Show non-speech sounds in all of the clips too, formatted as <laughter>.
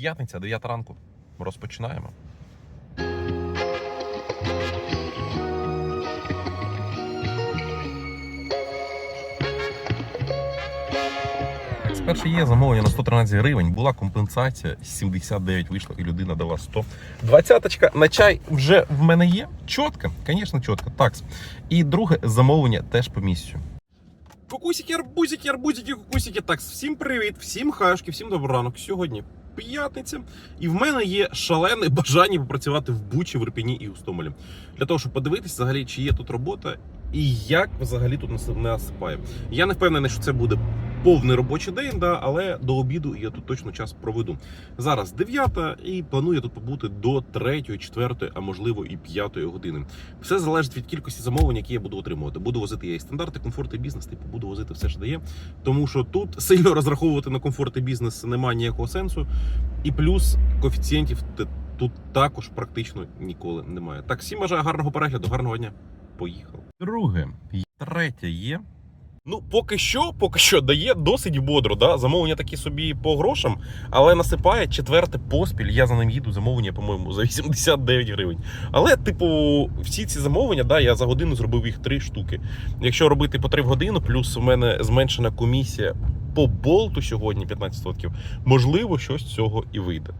П'ятниця, 9 ранку. Розпочинаємо. Спершу є замовлення на 113 гривень, була компенсація, 79 вийшло, і людина дала 100. Двадцяточка на чай вже в мене є. Чітко, звісно, чітко. Такс. І друге замовлення теж по місцю. Кукусики, арбузики, арбузики, кукусики. Так, всім привіт, всім хашки, всім доброго ранок. Сьогодні п'ятниця, і в мене є шалене <laughs> бажання попрацювати в Бучі, в Ірпіні і у Стомелі. Для того, щоб подивитися, взагалі, чи є тут робота і як взагалі тут не насипає. Я не впевнений, що це буде повний робочий день, да, але до обіду я тут точно час проведу. Зараз 9 і планую тут побути до 3, 4, а можливо і 5 години. Все залежить від кількості замовлень, які я буду отримувати. Буду возити я і стандарти, комфорт і бізнес, типу буду возити все, що дає. Тому що тут <laughs> сильно розраховувати на комфорт і бізнес немає ніякого сенсу. І плюс коефіцієнтів тут також практично ніколи немає. Так, всім бажаю гарного перегляду, гарного дня. Поїхав. Друге, третє є. Ну, поки що, поки що дає досить бодро. Да? Замовлення такі собі по грошам, але насипає четверте поспіль. Я за ним їду. Замовлення, по-моєму, за 89 гривень. Але, типу, всі ці замовлення, да, я за годину зробив їх три штуки. Якщо робити по 3 в годину, плюс у мене зменшена комісія по болту сьогодні 15%, можливо, щось з цього і вийде.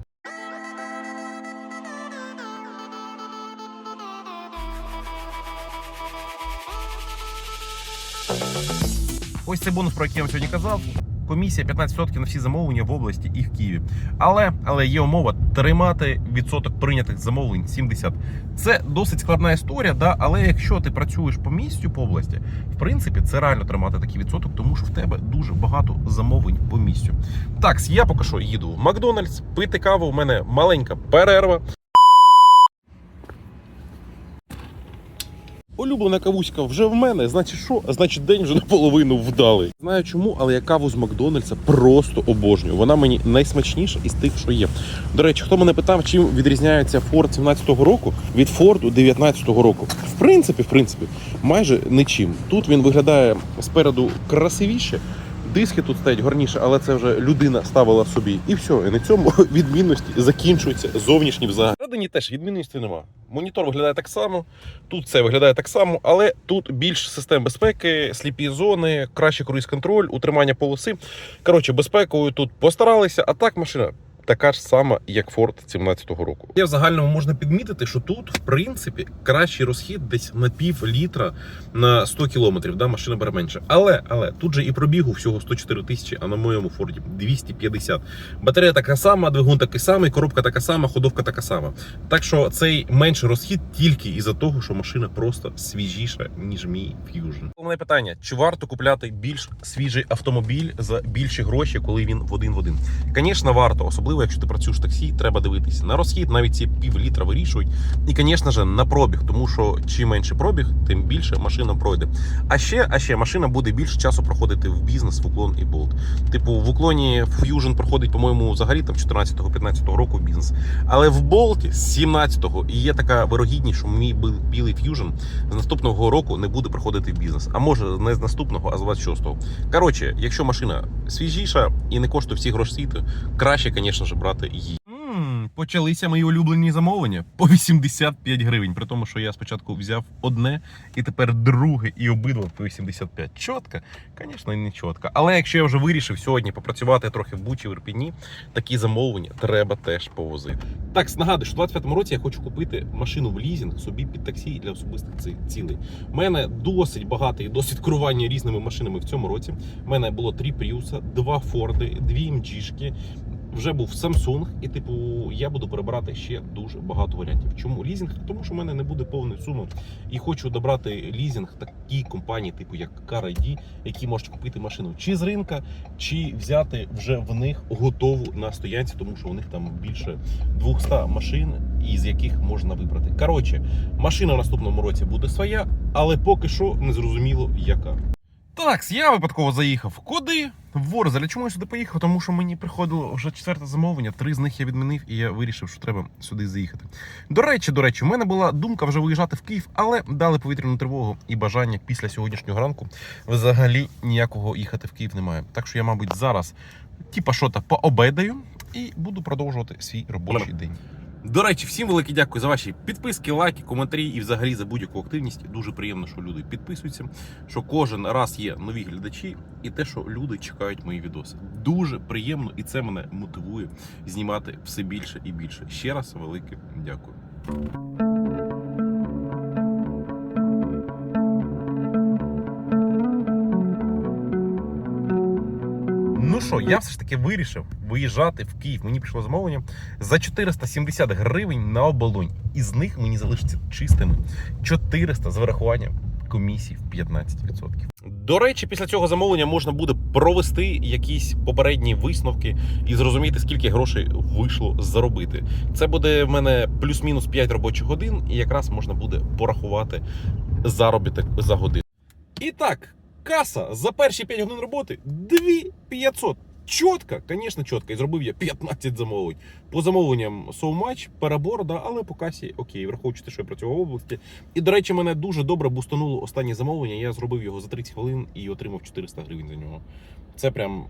Ось цей бонус, про який я вам сьогодні казав. Комісія 15% на всі замовлення в області і в Києві. Але, але є умова тримати відсоток прийнятих замовлень 70. Це досить складна історія, да? але якщо ти працюєш по місцю по області, в принципі, це реально тримати такий відсоток, тому що в тебе дуже багато замовлень по місцю. Так, я поки що їду в Макдональдс, пити каву. У мене маленька перерва. Улюблена кавуська вже в мене. Значить, що? Значить, день вже наполовину вдалий. Знаю чому, але я каву з Макдональдса просто обожнюю. Вона мені найсмачніша із тих, що є. До речі, хто мене питав, чим відрізняється Ford 17-го року від Ford 19-го року. В принципі, в принципі, майже нічим. Тут він виглядає спереду красивіше. Диски тут стоять горніше, але це вже людина ставила собі. І все, і на цьому <laughs> відмінності закінчуються зовнішні взагалі. Всередині теж відмінності нема. Монітор виглядає так само, тут це виглядає так само, але тут більш систем безпеки, сліпі зони, кращий круїз-контроль, утримання полоси. Коротше, безпекою тут постаралися, а так машина. Така ж сама, як Ford 17-го року. Я в загальному можна підмітити, що тут, в принципі, кращий розхід десь на пів літра на 100 кілометрів. Да, машина бере менше. Але, але тут же і пробігу всього 104 тисячі, а на моєму Форді 250. Батарея така сама, двигун такий самий, коробка така сама, ходовка така сама. Так що цей менший розхід тільки із-за того, що машина просто свіжіша, ніж мій Fusion. Головне питання: чи варто купляти більш свіжий автомобіль за більші гроші, коли він в один в один? Звісно, варто, особливо якщо ти працюєш в таксі, треба дивитися на розхід, навіть ці пів літра вирішують. І, звісно ж, на пробіг, тому що чим менше пробіг, тим більше машина пройде. А ще, а ще машина буде більше часу проходити в бізнес, в уклон і болт. Типу, в уклоні Fusion проходить, по-моєму, взагалі там 14-15 року в бізнес. Але в болті з 17-го і є така вирогідність, що мій білий Fusion з наступного року не буде проходити в бізнес. А може не з наступного, а з 26-го. Коротше, якщо машина свіжіша і не коштує всі гроші світу, краще, звісно ж, брати її. Почалися мої улюблені замовлення по 85 гривень. При тому, що я спочатку взяв одне і тепер друге, і обидва по 85. Чітко? Звісно, не чітко. Але якщо я вже вирішив сьогодні попрацювати трохи в Бучі в Ірпіні, такі замовлення треба теж повозити. Так, нагадую, що в 25-му році я хочу купити машину в лізинг собі під таксі для особистих ці- цілей. У мене досить багато і досить керування різними машинами в цьому році. У мене було три Пріуса, два Форди, дві МГшки. Вже був Samsung, і типу я буду перебирати ще дуже багато варіантів. Чому лізинг? Тому що в мене не буде повної суми, і хочу добрати лізинг такій компанії, типу як CarID, які можуть купити машину чи з ринка, чи взяти вже в них готову на стоянці, тому що у них там більше 200 машин, із яких можна вибрати. Коротше, машина в наступному році буде своя, але поки що не зрозуміло яка. Так, я випадково заїхав. Куди? В Ворзель. Чому я сюди поїхав? Тому що мені приходило вже четверте замовлення. Три з них я відмінив, і я вирішив, що треба сюди заїхати. До речі, до речі, у мене була думка вже виїжджати в Київ, але дали повітряну тривогу і бажання після сьогоднішнього ранку взагалі ніякого їхати в Київ немає. Так що я, мабуть, зараз, типа, що то пообедаю і буду продовжувати свій робочий день. До речі, всім велике дякую за ваші підписки, лайки, коментарі і взагалі за будь-яку активність. Дуже приємно, що люди підписуються, що кожен раз є нові глядачі, і те, що люди чекають мої відоси. Дуже приємно, і це мене мотивує знімати все більше і більше. Ще раз велике дякую. Що, я все ж таки вирішив виїжджати в Київ. Мені прийшло замовлення за 470 гривень на оболонь. Із них мені залишиться чистими 400 з вирахуванням комісії в 15%. До речі, після цього замовлення можна буде провести якісь попередні висновки і зрозуміти, скільки грошей вийшло заробити. Це буде в мене плюс-мінус 5 робочих годин, і якраз можна буде порахувати заробіток за годину. І так, каса за перші 5 годин роботи 2500. Чітко, звісно, чітко. І зробив я 15 замовлень. По замовленням so much, перебор, да, але по касі окей, враховуючи те, що я працював в області. І, до речі, мене дуже добре бустануло останнє замовлення. Я зробив його за 30 хвилин і отримав 400 гривень за нього. Це прям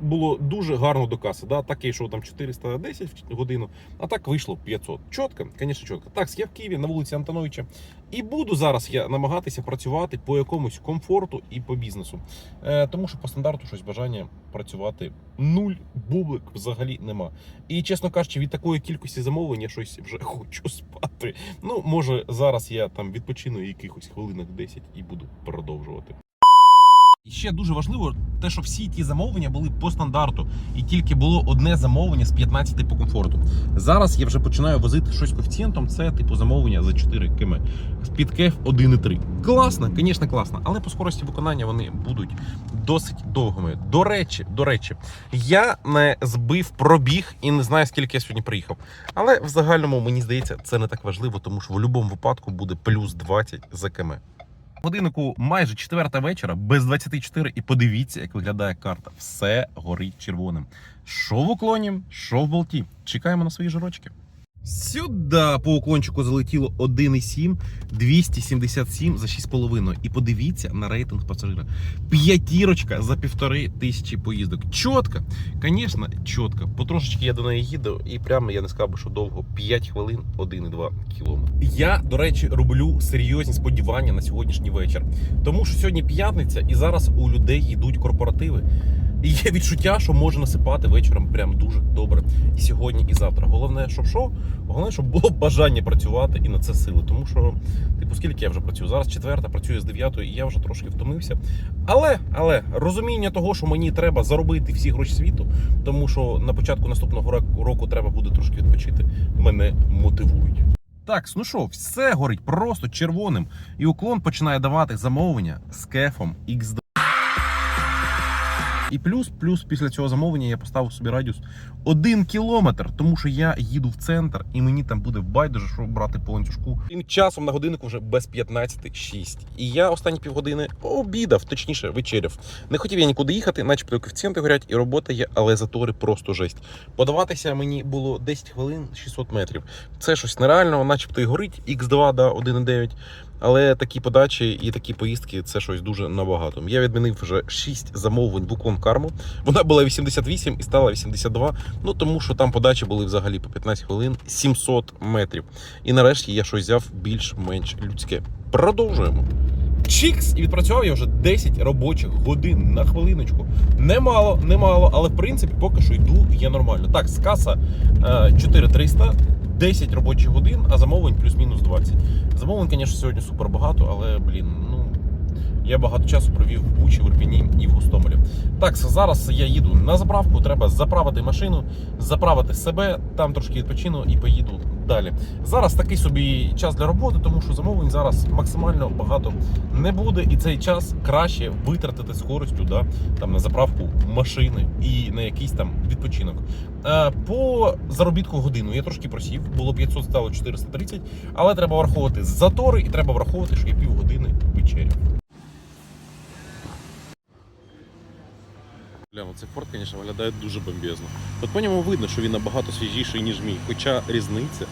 було дуже гарно до каси. Да? Так я йшов там 410 в годину, а так вийшло 500. Чітко, звісно, чітко. Так, я в Києві на вулиці Антоновича. І буду зараз я намагатися працювати по якомусь комфорту і по бізнесу. Е, тому що по стандарту щось бажання працювати нуль, бублик взагалі нема. І чесно кажучи, від такої кількості замовлень я щось вже <laughs> хочу спати. Ну, може, зараз я там відпочину якихось хвилинок 10 і буду продовжувати. І ще дуже важливо те, що всі ті замовлення були по стандарту, і тільки було одне замовлення з 15 по комфорту. Зараз я вже починаю возити щось коефіцієнтом. Це типу замовлення за 4 км. Під кеф 1,3. Класно, звісно, класно. Але по скорості виконання вони будуть досить довгими. До речі, до речі, я не збив пробіг і не знаю, скільки я сьогодні приїхав. Але в загальному мені здається, це не так важливо, тому що в будь-якому випадку буде плюс 20 за км. Годиннику майже четверта вечора, без 24, і подивіться, як виглядає карта. Все горить червоним. Що в уклоні, що в болті. Чекаємо на свої жирочки. Сюди по уклончику залетіло 1,7, 277 за 6,5. І подивіться на рейтинг пасажира. П'ятірочка за півтори тисячі поїздок. Чітко, звісно, чітко. Потрошечки я до неї їду, і прямо я не скажу, що довго 5 хвилин 1,2 кілометри. Я, до речі, роблю серйозні сподівання на сьогоднішній вечір. Тому що сьогодні п'ятниця, і зараз у людей йдуть корпоративи. І є відчуття, що може насипати вечором прям дуже добре і сьогодні, і завтра. Головне, щоб що? Головне, щоб було бажання працювати і на це сили. Тому що, типу, скільки я вже працюю? Зараз четверта, працюю з дев'ятої, і я вже трошки втомився. Але, але розуміння того, що мені треба заробити всі гроші світу, тому що на початку наступного року- треба буде трошки відпочити, мене мотивують. Так, ну що, все горить просто червоним, і уклон починає давати замовлення з кефом X2. І плюс, плюс після цього замовлення я поставив собі радіус один кілометр, тому що я їду в центр, і мені там буде байдуже, що брати по ланцюжку. Тим часом на годиннику вже без 15.06. І я останні півгодини обідав, точніше, вечеряв. Не хотів я нікуди їхати, начебто коефіцієнти горять, і робота є, але затори просто жесть. Подаватися мені було 10 хвилин 600 метрів. Це щось нереального, начебто і горить X2 да, 1,9. Але такі подачі і такі поїздки це щось дуже набагато. Я відмінив вже 6 замовлень в уклон карму. Вона була 88 і стала 82. Ну тому що там подачі були взагалі по 15 хвилин 700 метрів. І нарешті я щось взяв більш-менш людське. Продовжуємо. Чікс, і відпрацював я вже 10 робочих годин на хвилиночку. Немало, немало, але в принципі поки що йду я нормально. Так, з каса е, 4300, 10 робочих годин, а замовлень плюс-мінус 20. Замовлень, звісно, сьогодні супер багато, але блін, ну я багато часу провів в Бучі, в Ірпіні і в Гостомелі. Так, зараз я їду на заправку. Треба заправити машину, заправити себе, там трошки відпочину і поїду далі. Зараз такий собі час для роботи, тому що замовлень зараз максимально багато не буде, і цей час краще витратити з користю да, там, на заправку машини і на якийсь там відпочинок. Е, По заробітку годину я трошки просів, було 500, стало 430, але треба враховувати затори і треба враховувати, що я півгодини вечеряв. Бля, ну цей форт, звісно, виглядає дуже бомбезно. От по ньому видно, що він набагато свіжіший, ніж мій, хоча різниця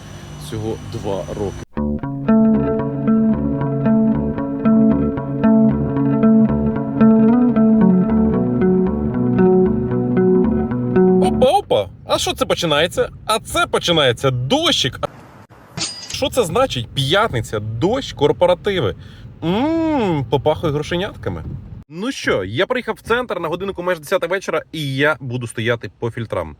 всього 2 роки. Опа-опа! А що це починається? А це починається дощик. Що це значить? П'ятниця, дощ, корпоративи. Ммм, попахує грошенятками. Ну що, я приїхав в центр на годинку майже 10 вечора, і я буду стояти по фільтрам.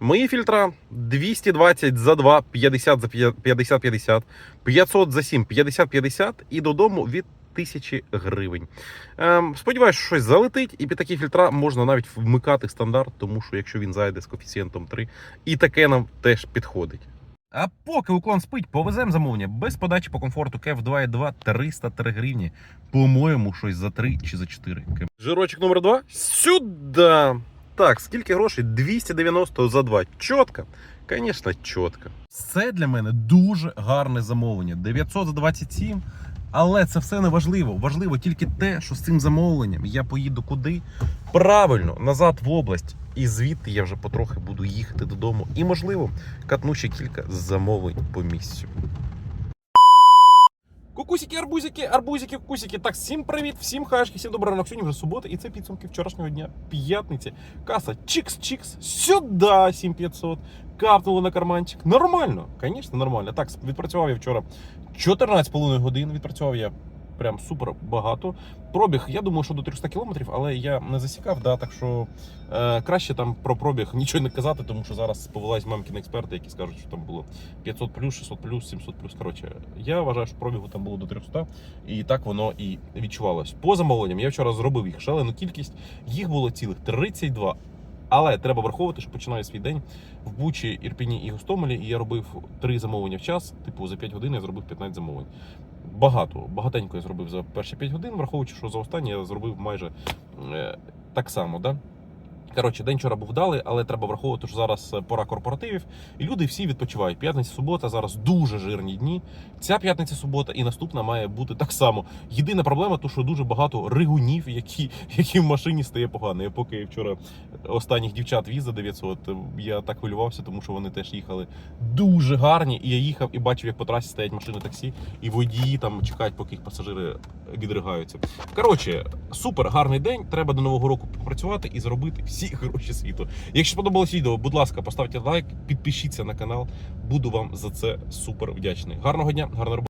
Мої фільтра 220 за 2, 50 за 50-50, 500 за 7, 50-50 і додому від тисячі гривень. Ем, сподіваюсь, що щось залетить, і під такі фільтра можна навіть вмикати стандарт, тому що якщо він зайде з коефіцієнтом 3, і таке нам теж підходить. А поки уклон спить, повеземо замовлення без подачі по комфорту Кев 2.2 303 гривні. По-моєму, щось за 3 чи за 4. Жирочок номер 2 сюди. Так, скільки грошей? 290 за 2. Чітко. Звісно, чітко. Це для мене дуже гарне замовлення. 900 за 27. Але це все не важливо. Важливо тільки те, що з цим замовленням я поїду куди? Правильно, назад в область. І звідти я вже потрохи буду їхати додому. І, можливо, катну ще кілька замовлень по місцю. Кукусики, арбузики, арбузики, кукусики. Так, всім привіт, всім хашки, всім доброго ранок. Сьогодні вже субота, і це підсумки вчорашнього дня, п'ятниці. Каса чикс-чикс, сюди 7500. Капнуло на карманчик. Нормально, звісно, нормально. Так, відпрацював я вчора 14,5 годин. Відпрацював я прям супер багато. Пробіг, я думаю, що до 300 кілометрів, але я не засікав, да, так що е, краще там про пробіг нічого не казати, тому що зараз повелась мамкіни експерти, які скажуть, що там було 500 плюс, 600 плюс, 700 плюс. Коротше, я вважаю, що пробігу там було до 300, і так воно і відчувалось. По замовленням я вчора зробив їх шалену кількість, їх було цілих 32. Але треба враховувати, що починаю свій день в Бучі, Ірпіні і Гостомелі, і я робив три замовлення в час. Типу за 5 годин я зробив 15 замовлень. Багато, багатенько я зробив за перші 5 годин, враховуючи, що за останні я зробив майже е, так само. Да? Коротше, день вчора був вдалий, але треба враховувати, що зараз е, пора корпоративів, і люди всі відпочивають. П'ятниця, субота зараз дуже жирні дні. Ця п'ятниця, субота і наступна має бути так само. Єдина проблема, то що дуже багато ригунів, які, <laughs> які в машині стає погано. Я поки вчора останніх дівчат віз за 900, я так хвилювався, тому що вони теж їхали дуже гарні. І я їхав і бачив, як по трасі стоять машини таксі, і водії там чекають, поки їх пасажири відригаються. Коротше, супер гарний день. Треба до нового року попрацювати і зробити всі гроші світу. Якщо сподобалось відео, будь ласка, поставте лайк, підпишіться на канал. Буду вам за це супер вдячний. Гарного дня, гарної роботи.